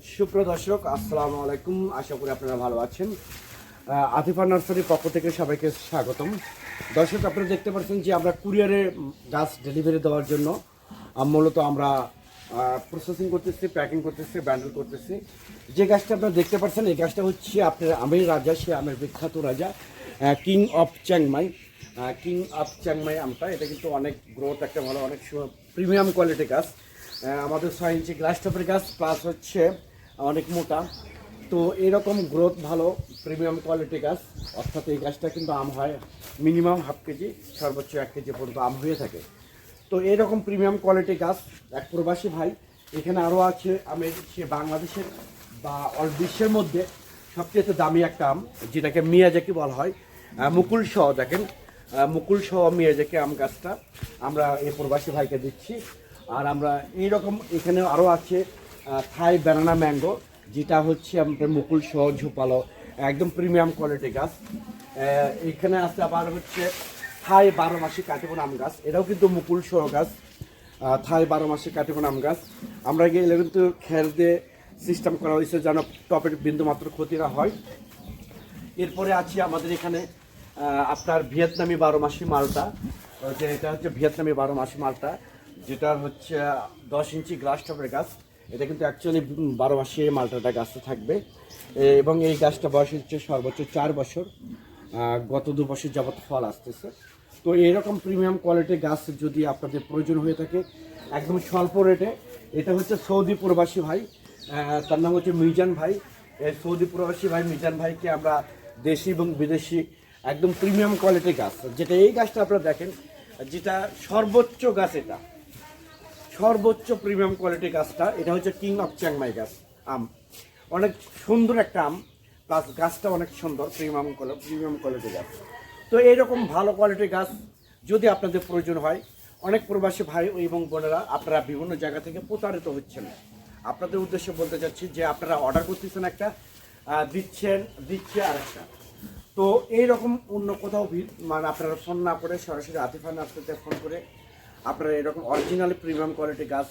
সুপ্রিয় দর্শক, আসসালামু আলাইকুম। আশা করি আপনারা ভালো আছেন। আতিফা নার্সারির পক্ষ থেকে সবাইকে স্বাগতম। দর্শক, আপনারা দেখতে পাচ্ছেন যে আমরা কুরিয়ারে গাছ ডেলিভারি দেওয়ার জন্য মূলত আমরা প্রসেসিং করতেছি প্যাকিং করতেছি ব্যান্ডেল করতেছি। যে গাছটা আপনারা দেখতে পাচ্ছেন, এই গাছটা হচ্ছে আপনার আমের রাজা, সে আমের বিখ্যাত রাজা king of Chiang Mai king of Chiang Mai আমটা, এটা কিন্তু অনেক গ্রোথ একটা ভালো, অনেক প্রিমিয়াম কোয়ালিটি গাছ। আমাদের ছয় ইঞ্চি গ্লাস টপের গাছ প্লাস হচ্ছে অনেক মোটা। তো এরকম গ্রোথ ভালো প্রিমিয়াম কোয়ালিটি গাছ। অর্থাৎ এই গাছটা কিন্তু আম হয় মিনিমাম হাফ কেজি, সর্বোচ্চ এক কেজি পর্যন্ত আম হয়ে থাকে। তো এরকম প্রিমিয়াম কোয়ালিটি গাছ, এক প্রবাসী ভাই, এখানে আরও আছে, আমি সে বাংলাদেশের বা অল বিশ্বের মধ্যে সবচেয়ে দামি একটা আম, যেটাকে মিয়াজাকি বলা হয়। মুকুল সহ, দেখেন। মুকুল সহ মিয়াজাকি আম গাছটা আমরা এই প্রবাসী ভাইকে দিচ্ছি। আর আমরা এইরকম এখানে আরও আছে থাই ব্যানানা ম্যাঙ্গো যেটা হচ্ছে আমাদের মুকুল সহ ঝোপালো একদম প্রিমিয়াম কোয়ালিটি গাছ। এখানে আছে আবার হচ্ছে থাই বারো মাসি কাটিবন আম গাছ এটাও কিন্তু মুকুল সহ গাছ। থাই বারো মাসি কাটিবন আম গাছ। আমরা গিয়ে এলে কিন্তু খের দিয়ে সিস্টেম করা হয়েছে যেন টপের বিন্দু মাত্র ক্ষতি না হয়। এরপরে আছে আমাদের এখানে আপনার ভিয়েতনামি বারো মাসি মালটা। আহ, যে এটা হচ্ছে ভিয়েতনামি বারো মাসি মালটা। যেটা হচ্ছে দশ ইঞ্চি গ্লাস টপের গাছ। এটা কিন্তু অ্যাকচুয়ালি বারো মাসে মালটাটা গাছটা থাকবে। এবং এই গাছটা বয়স হচ্ছে সর্বোচ্চ চার বছর। গত দু বছর যাবত ফল আসতেছে। তো এরকম প্রিমিয়াম কোয়ালিটির গাছ যদি আপনাদের প্রয়োজন হয়ে থাকে, একদম স্বল্প রেটে এটা হচ্ছে সৌদি প্রবাসী ভাই তার নাম হচ্ছে মিজান ভাই। এই সৌদি প্রবাসী ভাই মিজান ভাইকে আমরা দেশি এবং বিদেশি একদম প্রিমিয়াম কোয়ালিটির গাছ। যেটা এই গাছটা আপনারা দেখেন, যেটা সর্বোচ্চ গাছ এটা। সর্বোচ্চ প্রিমিয়াম কোয়ালিটি গাছটা, এটা হচ্ছে কিং অফ চ্যাংমাই গাছ, আম। অনেক সুন্দর একটা আম, প্লাস গাছটা অনেক সুন্দর প্রিমিয়াম প্রিমিয়াম কোয়ালিটি গাছ। তো এইরকম ভালো কোয়ালিটির গাছ যদি আপনাদের প্রয়োজন হয়, অনেক প্রবাসী ভাই এবং বোনেরা, আপনারা বিভিন্ন জায়গা থেকে প্রতারিত হচ্ছেন। আপনাদের উদ্দেশ্যে বলতে চাচ্ছি যে আপনারা অর্ডার করতেছেন একটা দিচ্ছেন, দিচ্ছে আর একটা তো এইরকম অন্য কোথাও মানে আপনারা ফোন না করে সরাসরি আতিফা নার্সারিতে ফোন করে আপনারা এরকম অরিজিনাল প্রিমিয়াম কোয়ালিটি গাছ,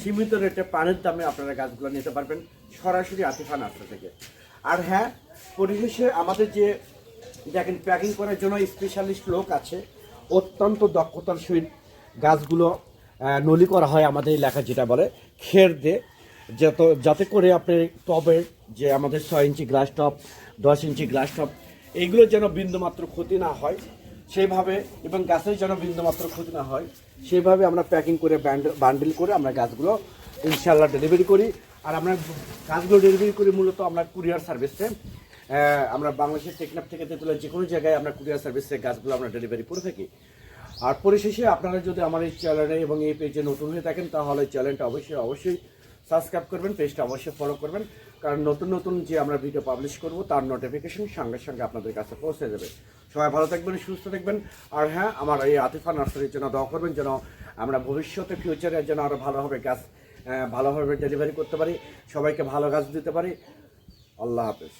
সীমিত রেটে পানির দামে আপনারা গাছগুলো নিতে পারবেন। সরাসরি আতিফা নার্সারি থেকে। আর হ্যাঁ পরিশেষে আমাদের যে, দেখেন প্যাকিং করার জন্য স্পেশালিস্ট লোক আছে, অত্যন্ত দক্ষতার সহিত গাছগুলো নলি করা হয় আমাদের এলাকা যেটা বলে, খের দিয়ে। যত, যাতে করে আপনি টবের যে আমাদের ছয় ইঞ্চি গ্লাস টপ দশ ইঞ্চি গ্লাস টপ এইগুলো যেন বিন্দুমাত্র ক্ষতি না হয়। সেইভাবে এবং গাছের যেন বিন্দুমাত্র ক্ষতি না হয়, সেইভাবে আমরা প্যাকিং করে বান্ডেল করে আমরা গাছগুলো ইনশাল্লাহ ডেলিভারি করি। আর আমরা গাছগুলো ডেলিভারি করি মূলত আমরা কুরিয়ার সার্ভিসে আমরা বাংলাদেশের টেকনাফ থেকে তেতুলা যে কোনো জায়গায় আমরা কুরিয়ার সার্ভিসে গাছগুলো আমরা ডেলিভারি করে থাকি। আর পরিশেষে আপনারা যদি আমার এই চ্যানেলে এবং এই পেজে নতুন হয়ে থাকেন, তাহলে চ্যানেলটা অবশ্যই অবশ্যই সাবস্ক্রাইব করবেন পেজটা অবশ্যই ফলো করবেন। কারণ নতুন নতুন যে আমরা ভিডিও পাবলিশ করব, তার নোটিফিকেশন সঙ্গে সঙ্গে আপনাদের কাছে পৌঁছে যাবে। সবাই ভালো থাকবেন, সুস্থ থাকবেন। আর হ্যাঁ আমার এই আতিফা নার্সারির জন্য দোয়া করবেন যেন আমরা ভবিষ্যতে ফিউচারে যেন আরও ভালোভাবে গাছ ভালোভাবে ডেলিভারি করতে পারি, সবাইকে ভালো গাছ দিতে পারি। আল্লাহ হাফেজ।